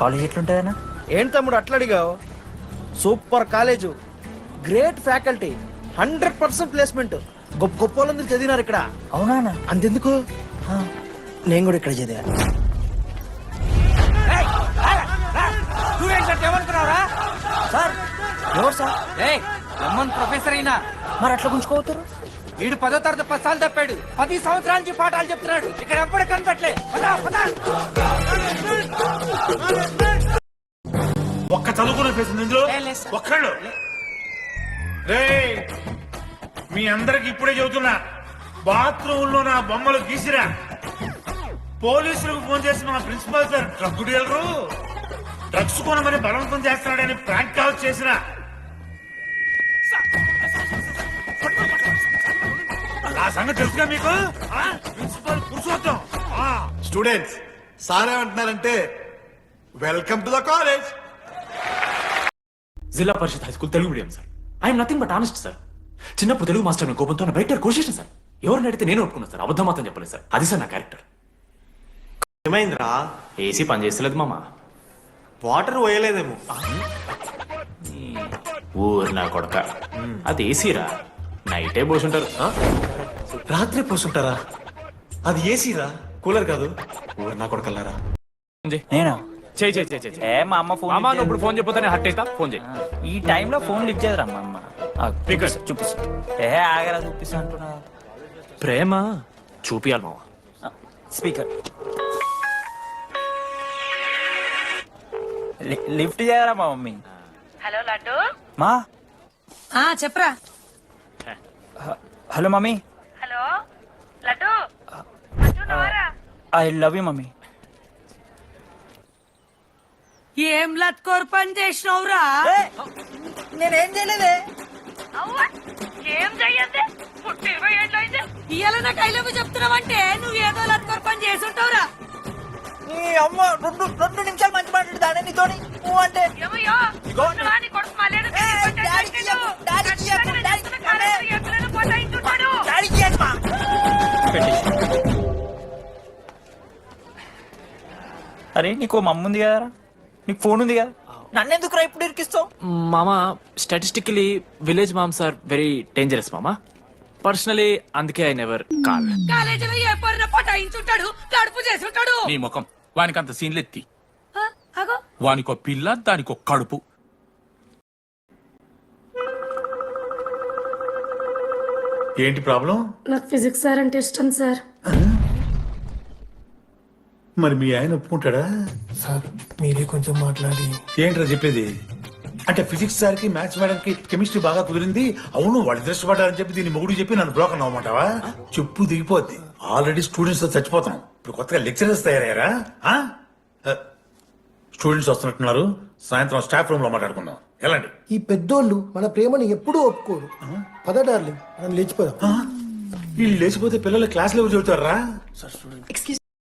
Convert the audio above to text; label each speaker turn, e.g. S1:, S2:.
S1: College ఎట్లుంటుందన్నా
S2: ఏంటి తమ్ముడు అట్లా అడిగావు? Super college. Great faculty. Hundred percent placement. గొప్ప గొప్ప వాళ్ళందరూ చదివినారు ఇక్కడ.
S1: అవునా
S2: అంతెందుకు? నేను కూడా ఇక్కడ చదివా.
S1: సార్ ఎవరు సార్?
S3: ఏయ్ రమ్మన్ ప్రొఫెసర్ అయినా.
S1: మరి అట్లా గుంజుకోవతారు
S3: వీడు పదో తరగతి పది సార్లు తప్పాడు. పది సంవత్సరాల నుంచి పాఠాలు చెప్తున్నాడు. ఇక్కడ ఎప్పుడు కనపట్లే పదా, పదా.
S4: ఒక్క ఇందులో?
S3: లే, సార్.
S4: ఒక్కళ్ళు? రే మీ అందరికి ఇప్పుడే చెబుతున్నా. బాత్రూమ్లో నా బొమ్మలు గీసిరా. పోలీసులకు ఫోన్ చేసి మా principal sir drug dealer drugs కొనమని బలవంతం చేస్తున్నాడని ప్రాంక్ కాల్ చేసిరా. ఆ సంగతి తెలుసుగా మీకు? ఆ? ప్రిన్సిపాల్ పురుషోత్తం. ఆ.
S5: స్టూడెంట్స్ సార్ ఏమంటున్నారంటే welcome to the college
S6: zilla parishad high school Telugu medium sir I'm nothing but honest sir చిన్నప్పుడు తెలుగు మాస్టర్ మీ కోపంతో నా బయట కోసేసిన సార్ ఎవరిని అడిగితే నేను ఒప్పుకున్నాను సార్ అబద్ధం మాత్రం చెప్పలేదు సార్ అది సార్ నా క్యారెక్టర్
S5: ఏమైందిరా?
S6: ఏసీ పని చేస్తలేదు మామ.
S5: వాటర్ పోయలేదేమో.
S6: ఊరు నా కొడక. అది ఏసీరా? నైటే పోసుంటారు ఆ?
S5: రాత్రి పోసుంటారా అది ఏసీరా కూలర్ కాదు. ఊరు నా కొడకల్లారా
S1: నేను?
S6: చేయి చేయి చేయి
S1: ఏ మా అమ్మ ఫోన్
S6: మామ నువ్వు ఇప్పుడు ఫోన్ చెప్పితే హట్ అవుతా ఫోన్ చేయి.
S1: ఈ టైంలో ఫోన్ లిఫ్ట్ చేయదురా మా అమ్మ. చూపిస్తా, ఏ ఆగరా చూపిస్తా అంటున్నా.
S6: ప్రేమ చూపియాలి మామ.
S1: స్పీకర్. లిఫ్ట్ చేయరా మా మమ్మీ?
S7: హలో లడ్డు.
S1: మా?
S7: ఆ చెప్పరా.
S1: Hello mummy
S7: hello Laddu Laddu నవరా
S1: I love you mummy.
S7: ఏం లత్కోర్ పని చేసినవురా?
S1: నేనేం చేయలేదే.
S7: అవ్వా ఏం చెయ్యద్దే? ఇరవై ఏళ్ళు ఇవాళ నాకు ఐ లవ్ చెప్తున్నావంటే నువ్వు ఏదో లత్కోర్ పని చేసి ఉంటావురా
S1: నీ అమ్మ రెండు రెండు నిమిషాలు మంచి మాట్లాడుతానే నీతోని. నువ్వు అంటే ఏ, డాడీకి చెప్పు, డాడీకి చెప్పు, డాడీకి చెప్పు. అరే నీకు మమ్మ ఉంది కదరా? నీకు ఫోన్ ఉంది కదా? నన్ను ఎందుకు రా ఇప్పుడు ఇరికిస్తావు?
S6: మామ statistically village moms are very dangerous మామ. పర్సనలీ అందుకే ఐ నెవర్ కాల్
S7: కాలేజీలో ఏ పొరిన పటాయించుంటాడు? కడుపు చేసి ఉంటాడు
S8: నీ ముఖం వానికి అంత సీన్లెత్తి
S7: ఆ, అగో
S8: వానికో పిల్ల దానికో కడుపు.
S4: ఏంటి ప్రాబ్లం?
S9: నాకు ఫిజిక్స్ సార్ అంటే ఇష్టం సార్.
S4: మరి మీ ఆయన ఒప్పుకుంటాడా?
S10: సార్ మీరే కొంచెం మాట్లాడి.
S4: ఏంట్రా చెప్పేది? అంటే ఫిజిక్స్ సార్కి మ్యాథ్స్ మేడం కి కెమిస్ట్రీ బాగా కుదిరింది. అవును వాళ్ళు ఇష్టపడ్డారని చెప్పి దీన్ని మొగుడు చెప్పి నన్ను బ్రోకర్ అవ్వమంటావా చెప్పు దిగిపోద్ది. ఆల్రెడీ స్టూడెంట్స్తో చచ్చిపోతాం. ఇప్పుడు కొత్తగా లెక్చరర్స్ తయారయ్యారా? స్టూడెంట్స్ వస్తున్నట్టున్నారు. సాయంత్రం స్టాఫ్ రూమ్లో మాట్లాడుకుందాం. ఎలాంటి?
S10: ఈ పెద్దోళ్ళు మన ప్రేమని ఎప్పుడూ ఒప్పుకోరు. పద డార్లింగ్ మనం లేచిపోదాం.
S4: వీళ్ళు లేచిపోతే పిల్లలు క్లాస్లో చెబుతారా
S11: ఎక్స్క్యూజ్